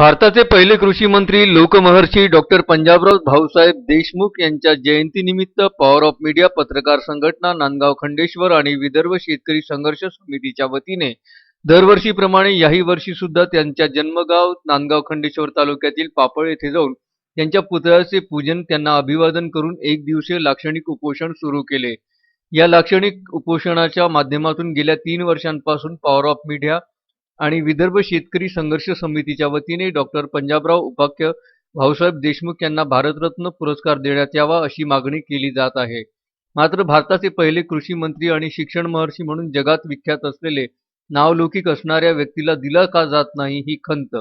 भारताचे पहिले कृषी मंत्री लोकमहर्षी डॉक्टर पंजाबराव भाऊसाहेब देशमुख यांच्या जयंतीनिमित्त पॉवर ऑफ मीडिया पत्रकार संघटना नांदगाव खंडेश्वर आणि विदर्भ शेतकरी संघर्ष समितीच्या वतीने दरवर्षीप्रमाणे याही वर्षी सुद्धा त्यांच्या जन्मगाव नांदगाव खंडेश्वर तालुक्यातील पापळ येथे जाऊन त्यांच्या पुतळ्याचे पूजन त्यांना अभिवादन करून एक दिवसीय लाक्षणिक उपोषण सुरू केले. या लाक्षणिक उपोषणाच्या माध्यमातून गेल्या तीन वर्षांपासून पॉवर ऑफ मीडिया आणि विदर्भ शेतकरी संघर्ष समितीच्या वतीने डॉक्टर पंजाबराव उपाख्य भाऊसाहेब देशमुख यांना भारतरत्न पुरस्कार देण्यात यावा अशी मागणी केली जात आहे. मात्र भारताचे पहिले कृषी मंत्री आणि शिक्षण महर्षी म्हणून जगात विख्यात असलेले नावलौकिक असणाऱ्या व्यक्तीला दिला का जात नाही ही खंत.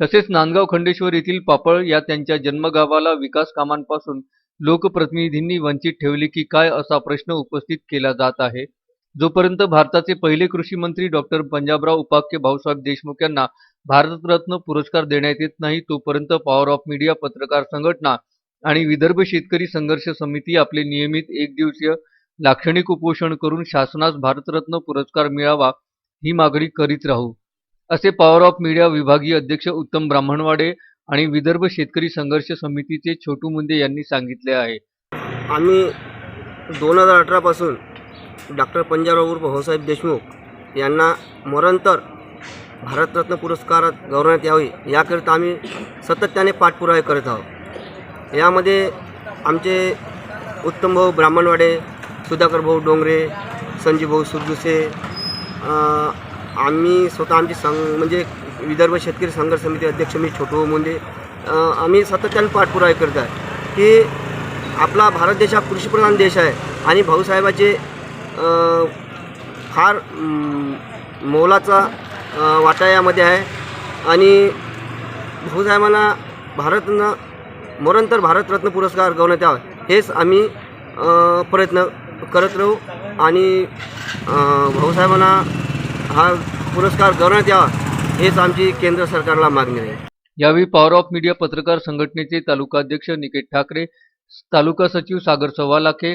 तसेच नांदगाव खंडेश्वर येथील पापळ या त्यांच्या जन्मगावाला विकास कामांपासून लोकप्रतिनिधींनी वंचित ठेवले की काय असा प्रश्न उपस्थित केला जात आहे. जोपर्यंत भारताचे पहिले कृषी मंत्री डॉक्टर पंजाबराव उपाख्य भाऊसाहेब देशमुख यांना भारतरत्न पुरस्कार देण्यात येत नाही तोपर्यंत पॉवर ऑफ मीडिया पत्रकार संघटना आणि विदर्भ शेतकरी संघर्ष समिती आपले नियमित एक दिवसीय लाक्षणिक उपोषण करून शासनास भारतरत्न पुरस्कार मिळावा ही मागणी करीत राहू. असे पॉवर ऑफ मीडिया विभागीय अध्यक्ष उत्तम ब्राह्मणवाडे आणि विदर्भ शेतकरी संघर्ष समितीचे छोटू मुंदे यांनी सांगितले आहे. आम्ही दोन हजार अठरापासून डॉक्टर पंजाबराव उर्फ भाऊसाहेब देशमुख यांना मरणतर भारतरत्न पुरस्कारात गौरवण्यात यावे याकरिता आम्ही सातत्याने पाठपुरावे करत आहोत. यामध्ये आमचे उत्तम भाऊ ब्राह्मणवाडे सुधाकर भाऊ डोंगरे संजीव भाऊ सुरजुसे आम्ही स्वतः आमची संघ म्हणजे विदर्भ शेतकरी संघर्ष समिती अध्यक्ष मी छोटू मुंदे आम्ही सातत्याने पाठपुरावे करत आहे की आपला भारत देश हा कृषीप्रधान देश आहे आणि भाऊसाहेबाचे फार मोलाचा वाटा यामध्ये आहे. आणि भाऊसाहेबांना भारतनं मरणतर भारतरत्न पुरस्कार गवण्यात यावा. हेच आम्ही प्रयत्न करत राहू. आणि भाऊसाहेबांना हा पुरस्कार गवण्यात यावा हेच आमची केंद्र सरकारला मागणी आहे. यावेळी पॉवर ऑफ मीडिया पत्रकार संघटनेचे तालुका अध्यक्ष निकेत ठाकरे तालुका सचिव सागर सव्वालाखे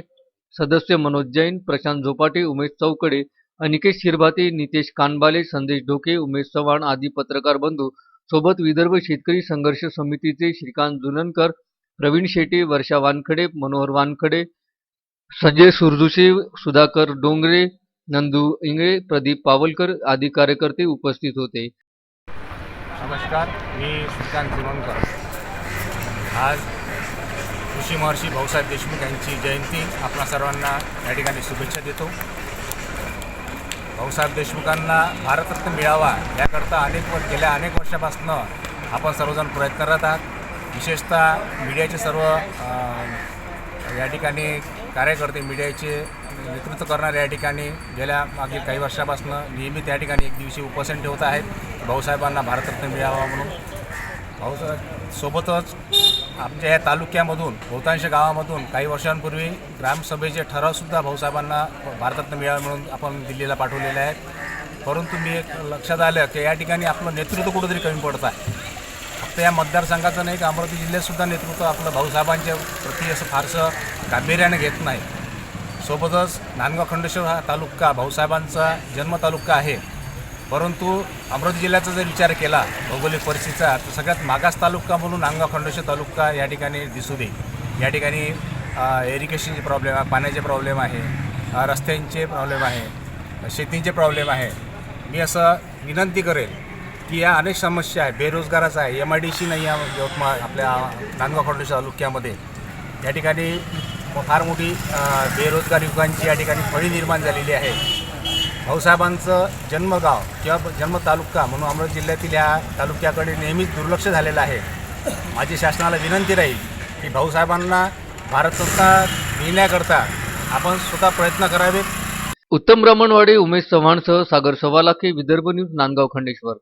सदस्य मनोज जैन प्रशांत झोपाटे उमेश चौकडे अनिकेश शिरभाते नितेश कानबाले संदेश ढोके उमेश चव्हाण आदी पत्रकार बंधू. सोबत विदर्भ शेतकरी संघर्ष समितीचे श्रीकांत जुननकर प्रवीण शेटे वर्षा वानखडे मनोहर वानखडे संजय सुरजुशे सुधाकर डोंगरे नंदू इंगळे प्रदीप पावलकर आदी कार्यकर्ते उपस्थित होते. नमस्कार मी श्रीकांत जुनोणकर आज कृषी महर्षी भाऊसाहेब देशमुख यांची जयंती आपणा सर्वांना या ठिकाणी शुभेच्छा देतो. भाऊसाहेब देशमुखांना भारतरत्न मिळावा याकरता अनेक वर्ष गेल्या अनेक वर्षापासून आपण सर्वजण प्रयत्न करत आहात. विशेषतः मीडियाचे सर्व या ठिकाणी कार्यकर्ते मीडियाचे नेतृत्व करणारे या ठिकाणी गेल्या मागील काही वर्षापासून नियमित या ठिकाणी एक दिवशी उपोषण ठेवत आहेत. भाऊसाहेबांना भारतरत्न मिळावा म्हणून. भाऊसाहेब सोबतच आमच्या या तालुक्यामधून बहुतांश गावामधून काही वर्षांपूर्वी ग्रामसभेचे ठरावसुद्धा भाऊसाहेबांना भारतातनं मिळावे म्हणून आपण दिल्लीला पाठवलेले आहेत. परंतु मी एक लक्षात आलं की या ठिकाणी आपलं नेतृत्व कुठंतरी कमी पडत आहे. फक्त या मतदारसंघाचं नाही का अमरावती जिल्ह्यातसुद्धा नेतृत्व आपलं भाऊसाहेबांच्या प्रती असं फारसं गांभीर्याने घेत नाही. सोबतच नांदगाव खंडेश्वर हा तालुका भाऊसाहेबांचा जन्म तालुका आहे. परंतु अमरावती जिल्ह्याचा जर विचार केला भौगोलिक परिस्थितीचा तर सगळ्यात मागास तालुका म्हणून नांदगाव खंडेश्वर तालुका या ठिकाणी दिसू दे. या ठिकाणी एरिगेशनचे प्रॉब्लेम आहे पाण्याचे प्रॉब्लेम आहे रस्त्यांचे प्रॉब्लेम आहे शेतींचे प्रॉब्लेम आहे. मी असं विनंती करेल की या अनेक समस्या आहे बेरोजगाराचा आहे एम आय डी सी नाही आहे यवतमाळ आपल्या नांदगाव खंडेश्वर तालुक्यामध्ये. या ठिकाणी फार मोठी बेरोजगार युवकांची या ठिकाणी फळी निर्माण झालेली आहे. भाऊसाहेबांचं जन्मगाव किंवा जन्म तालुका म्हणून अमरावती जिल्ह्यातील या तालुक्याकडे नेहमीच दुर्लक्ष झालेलं आहे. माझी शासनाला विनंती राहील की भाऊसाहेबांना भारतरत्न मिळण्याकरता आपण स्वतः प्रयत्न करावेत. उत्तम ब्राह्मणवाडे उमेश चव्हाणसह सागर सवालाखे विदर्भ न्यूज नांदगाव खंडेश्वर.